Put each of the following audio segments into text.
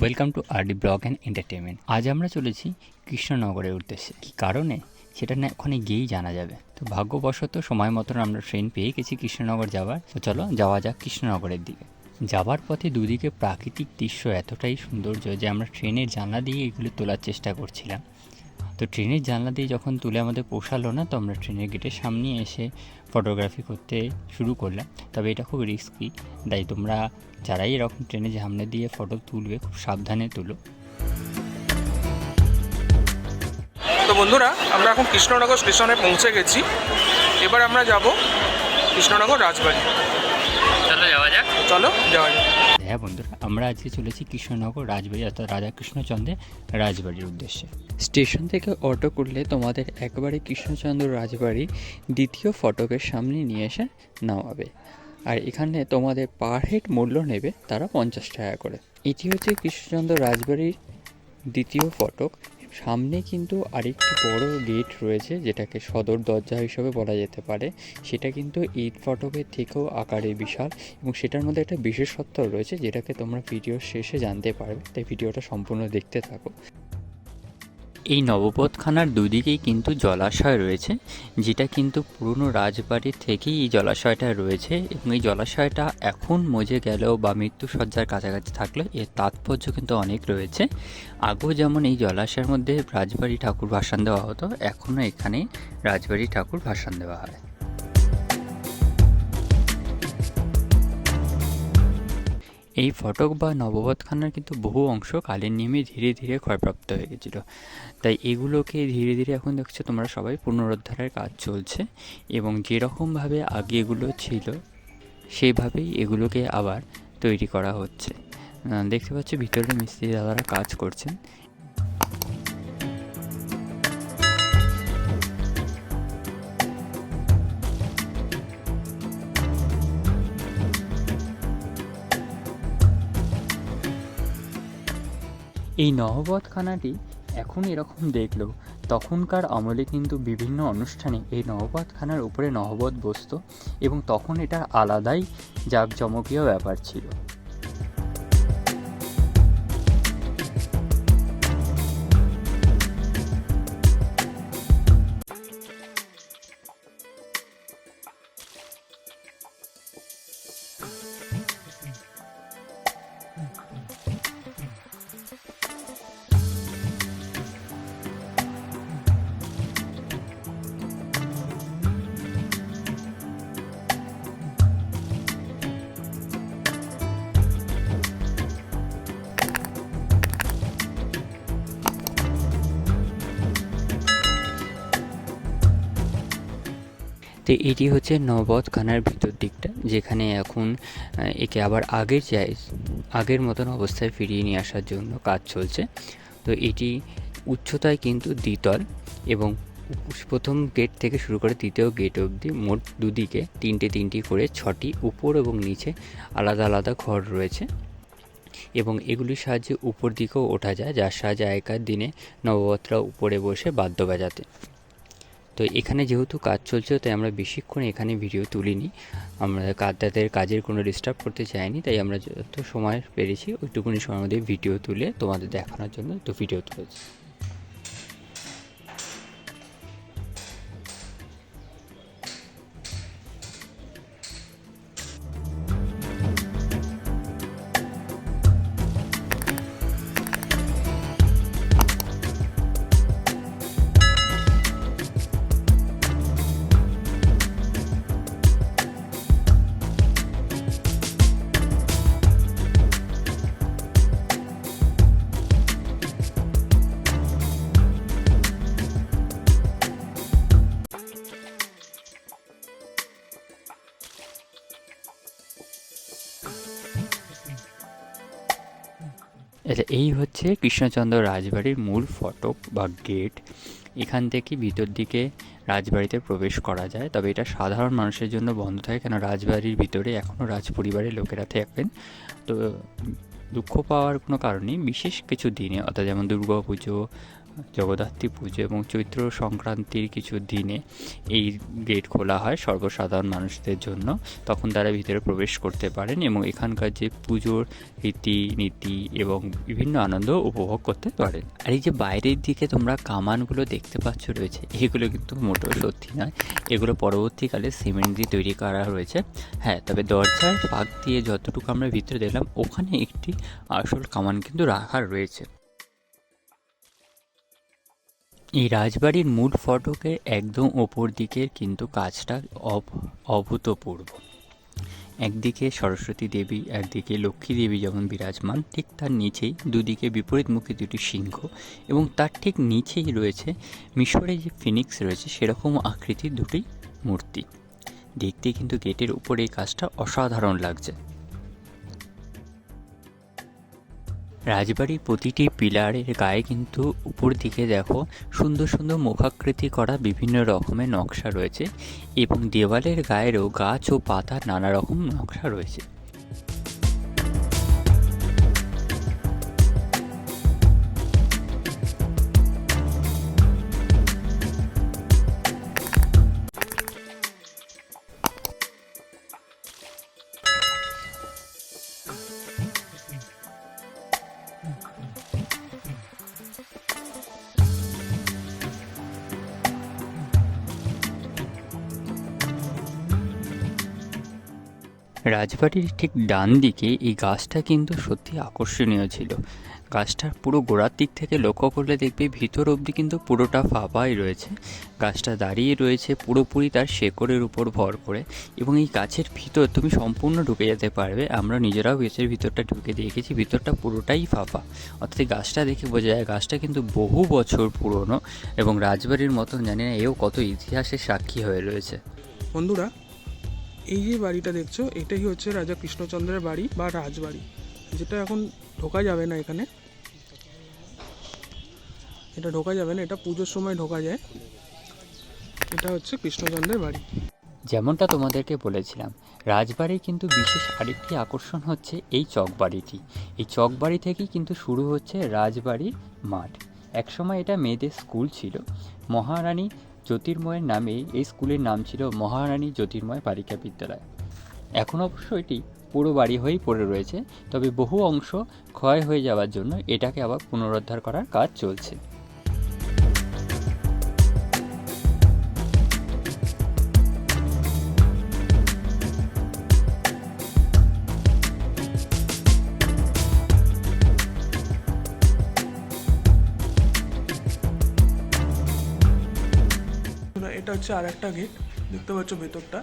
Welcome to RD blog and entertainment আজ আমরা চলেছি কৃষ্ণনগরের উদ্দেশ্যে। কী কারণে? সেটা না ওখানে গিয়েই জানা যাবে। তো ভাগ্যবশত সময় মতন আমরা ট্রেন পেয়ে গেছি কৃষ্ণনগর যাওয়ার। তো চলো যাওয়া যাক কৃষ্ণনগরের দিকে। যাওয়ার পথে দুদিকে প্রাকৃতিক দৃশ্য এতটাই সৌন্দর্য যে আমরা ট্রেনের জানলা দিয়ে এগুলো তোলার চেষ্টা করছিলাম। তো ট্রেনের জানলা দিয়ে যখন তুলে আমাদের পোষালো না তো আমরা ট্রেনের গেটের সামনে এসে ফটোগ্রাফি করতে শুরু করলাম। তবে এটা খুব রিস্কি তাই তোমরা যারাই এরকম ট্রেনে সামনে দিয়ে ফটো তুলবে খুব সাবধানে তুলো। তো বন্ধুরা আমরা এখন কৃষ্ণনগর স্টেশনে পৌঁছে গেছি। এবার আমরা যাব কৃষ্ণনগর রাজবাড়ি। চলো যাওয়া যাক। চলো যাওয়া যাক। হ্যাঁ বন্ধুরা, আমরা আজকে চলেছি কৃষ্ণনগর রাজবাড়ি অর্থাৎ রাজা কৃষ্ণচন্দ্রের রাজবাড়ির উদ্দেশ্যে। স্টেশন থেকে অটো করলে তোমাদের একবারে কৃষ্ণচন্দ্র রাজবাড়ি দ্বিতীয় ফটকের সামনে নিয়ে এসে নামাবে। আর এখানে তোমাদের পার হেড মূল্য নেবে তারা পঞ্চাশ টাকা করে। এটি হচ্ছে কৃষ্ণচন্দ্র রাজবাড়ির দ্বিতীয় ফটক। সামনে কিন্তু আরেকটি বড় গেট রয়েছে, যেটাকে সদর দরজা হিসেবে বলা যেতে পারে। সেটা কিন্তু এই ফটকের থেকেও আকারে বিশাল এবং সেটার মধ্যে একটা বিশেষত্ব রয়েছে, যেটাকে তোমরা ভিডিওর শেষে জানতে পারবে। তাই ভিডিওটা সম্পূর্ণ দেখতে থাকো। এই নবপথখানার দুদিকেই কিন্তু জলাশয় রয়েছে, যেটা কিন্তু পুরনো রাজবাড়ির থেকেই এই জলাশয়টা রয়েছে এবং এই জলাশয়টা এখন মজে গেলেও বা মৃত্যুসজ্জার কাছাকাছি থাকলেও এর তাৎপর্য কিন্তু অনেক রয়েছে। আগেও যেমন এই জলাশয়ের মধ্যে রাজবাড়ি ঠাকুর ভাসান দেওয়া হতো, এখনও এখানে রাজবাড়ি ঠাকুর ভাসান দেওয়া হয়। এই ফটক বা নববধখানার কিন্তু বহু অংশ কালের নিয়মে ধীরে ধীরে ক্ষয়প্রাপ্ত হয়ে গেছিল। তাই এগুলোকে ধীরে ধীরে এখন দেখছ তোমরা সবাই পুনরুদ্ধারের কাজ চলছে এবং যেরকমভাবে আগে এগুলো ছিল, সেইভাবেই এগুলোকে আবার তৈরি করা হচ্ছে। দেখতে পাচ্ছ ভিতরে মিস্ত্রি দাদারা কাজ করছেন। এই নহবতখানাটি এখন এরকম দেখলেও তখনকার আমলে কিন্তু বিভিন্ন অনুষ্ঠানে এই নহবতখানার উপরে নহবত বসত এবং তখন এটা আলাদাই জাঁকজমকীয় ব্যাপার ছিল। তো এটি হচ্ছে নবদখানার ভিতর দিকটা, যেখানে এখন একে আবার আগের চাই, আগের মতন অবস্থায় ফিরিয়ে নিয়ে আসার জন্য কাজ চলছে। তো এটি উচ্চতায় কিন্তু দ্বিতল এবং প্রথম গেট থেকে শুরু করে তৃতীয় গেট অবধি মোট দুদিকে তিনটে তিনটি করে ছটি উপর এবং নিচে আলাদা আলাদা ঘর রয়েছে এবং এগুলির সাহায্যে উপর দিকেও ওঠা যায়, যার সাহায্যে আগেকার দিনে নববতরা উপরে বসে বাদ্য বাজাতে তো এখানে যেহেতু কাজ চলছে তাই আমরা বেশিক্ষণ এখানে ভিডিও তুলিনি। আমরা তাদের কাজের কোনো ডিস্টার্ব করতে চাইনি, তাই আমরা যত সময় পেরেছি, ওইটুকুনি সময় আমাদের ভিডিও তুলে তোমাদের দেখানোর জন্য তো ভিডিও তুলেছি। আচ্ছা এই হচ্ছে কৃষ্ণচন্দ্র রাজবাড়ির মূল ফটক বা গেট এখান থেকে ভিতর দিকে রাজবাড়িতে প্রবেশ করা যায়। তবে এটা সাধারণ মানুষের জন্য বন্ধ থাকে, কেন রাজবাড়ির ভিতরে এখনও রাজপরিবারের লোকেরা থাকবেন। তো, দুঃখ পাওয়ার কোনো কারণে বিশেষ কিছু দিনে, অর্থাৎ যেমন দুর্গা পুজো জগদ্ধাত্রী পুজো এবং চৈত্র সংক্রান্তির কিছু দিনে এই গেট খোলা হয় সর্বসাধারণ মানুষদের জন্য। তখন তারা ভিতরে প্রবেশ করতে পারেন এবং এখানকার যে পুজোর রীতিনীতি এবং বিভিন্ন আনন্দ উপভোগ করতে পারেন আর এই যে বাইরের দিকে তোমরা কামানগুলো দেখতে পাচ্ছ রয়েছে, এগুলো কিন্তু মোটেও সত্যি নয়। এগুলো পরবর্তীকালে সিমেন্ট দিয়ে তৈরি করা রয়েছে হ্যাঁ তবে দরজার ফাঁক দিয়ে যতটুকু আমরা ভিতরে দেখলাম, ওখানে একটি আসল কামান কিন্তু রাখা রয়েছে। এই রাজবাড়ির মূল ফটকের একদম ওপর দিকের কিন্তু কাজটা অভূতপূর্ব। একদিকে সরস্বতী দেবী, একদিকে লক্ষ্মী দেবী যেমন বিরাজমান, ঠিক তার নিচেই দুদিকে বিপরীতমুখী দুটি সিংহ এবং তার ঠিক নিচেই রয়েছে মিশরে যে ফিনিক্স রয়েছে সেরকম আকৃতির দুটি মূর্তি। দেখতে কিন্তু গেটের উপরে এই কাজটা অসাধারণ লাগছে। রাজবাড়ির প্রতিটি পিলারের গায়ে কিন্তু উপর দিকে দেখো সুন্দর সুন্দর মুখাকৃতি করা বিভিন্ন রকমের নকশা রয়েছে এবং দেওয়ালের গায়েরও গাছ ও পাতার নানা রকম নকশা রয়েছে। রাজবাড়ির ঠিক ডান দিকে এই গাছটা কিন্তু সত্যি আকর্ষণীয় ছিল। গাছটার পুরো গোড়ার দিক থেকে লক্ষ্য করলে দেখবে ভিতর অবধি কিন্তু পুরোটা ফাঁপাই রয়েছে। গাছটা দাঁড়িয়ে রয়েছে পুরোপুরি তার শেকড়ের উপর ভর করে এবং এই গাছের ভিতর তুমি সম্পূর্ণ ঢুকে যেতে পারবে। আমরা নিজেরাও গাছের ভিতরটা ঢুকে দেখেছি, ভিতরটা পুরোটাই ফাঁপা। অর্থাৎ গাছটা দেখে বোঝা যায় গাছটা কিন্তু বহু বছর পুরনো এবং রাজবাড়ির মতন জানি না, এও কত ইতিহাসের সাক্ষী হয়ে রয়েছে। বন্ধুরা এই যে বাড়িটা দেখছ, এটাই হচ্ছে রাজা কৃষ্ণচন্দ্রের বাড়ি বা রাজবাড়ি, যেটা এখন ঢোকা যাবে না এখানে। এটা ঢোকা যাবে না, এটা পুজোর সময় ঢোকা যায়। এটা হচ্ছে কৃষ্ণচন্দ্রের বাড়ি। যেমনটা তোমাদেরকে বলেছিলাম, রাজবাড়ির কিন্তু বিশেষ আরেকটি আকর্ষণ হচ্ছে এই চকবাড়িটি। এই চকবাড়ি থেকেই কিন্তু শুরু হচ্ছে রাজবাড়ির মাঠ। একসময় এটা মেয়েদের স্কুল ছিল। মহারানী জ্যোতির্ময়ের নামেই এই স্কুলের নাম ছিল মহারানী জ্যোতির্ময় বালিকা বিদ্যালয়। এখন অবশ্য এটি পুরো বাড়ি হয়েই পড়ে রয়েছে, তবে বহু অংশ ক্ষয় হয়ে যাওয়ার জন্য এটাকে আবার পুনরুদ্ধার করার কাজ চলছে। হচ্ছে আর একটা গেট দেখতে পাচ্ছ ভেতরটা।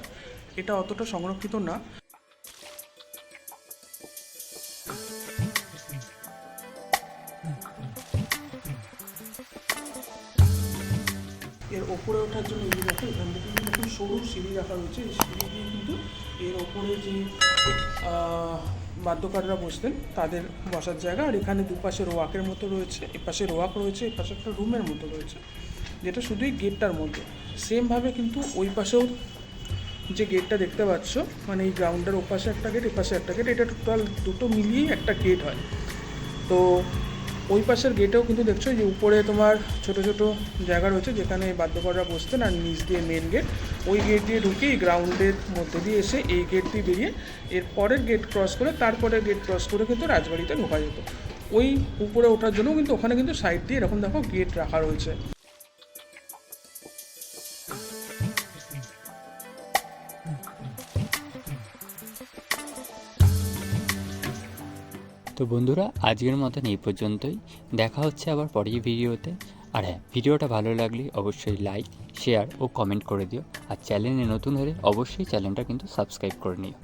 এটা অতটা সংরক্ষিত না। এর ওপরে ওঠার জন্য এই দেখো, এখান থেকে কিন্তু সরু সিঁড়ি রাখা রয়েছে এই সিঁড়ি দিয়ে কিন্তু এর ওপরে যে বাদ্যকাররা বসতেন, তাদের বসার জায়গা। আর এখানে দুপাশে রোয়াকের মতো রয়েছে, এপাশে রোয়াক রয়েছে, এপাশে একটা রুমের মতো রয়েছে। যেটা শুধুই গেটটার মধ্যে। সেমভাবে কিন্তু ওই পাশেও যে গেটটা দেখতে পাচ্ছ মানে এই গ্রাউন্ডের ওপাশে একটা গেট, এপাশে একটা গেট, এটা টোটাল দুটো মিলিয়েই একটা গেট হয়। তো ওই পাশের গেটেও কিন্তু দেখছ যে উপরে তোমার ছোট ছোট জায়গা রয়েছে, যেখানে বাদ্যকররা বসতেন আর নিচ দিয়ে মেন গেট ওই গেট দিয়ে ঢুকে এই গ্রাউন্ডের মধ্যে দিয়ে এসে এই গেট দিয়ে বেরিয়ে এর পরের গেট ক্রস করে তারপরে গেট ক্রস করে কিন্তু রাজবাড়িতে ঢোকা যেত। ওই উপরে ওঠার জন্য কিন্তু ওখানে কিন্তু সাইড দিয়ে এরকম দেখো গেট রাখা রয়েছে। তো বন্ধুরা, আজকের মতন এই পর্যন্তই। দেখা হচ্ছে আবার পরের ভিডিওতে। আর হ্যাঁ ভিডিওটা ভালো লাগলে অবশ্যই লাইক শেয়ার ও কমেন্ট করে দিও। আর চ্যানেলে নতুন হলে অবশ্যই চ্যানেলটা কিন্তু সাবস্ক্রাইব করে নিও।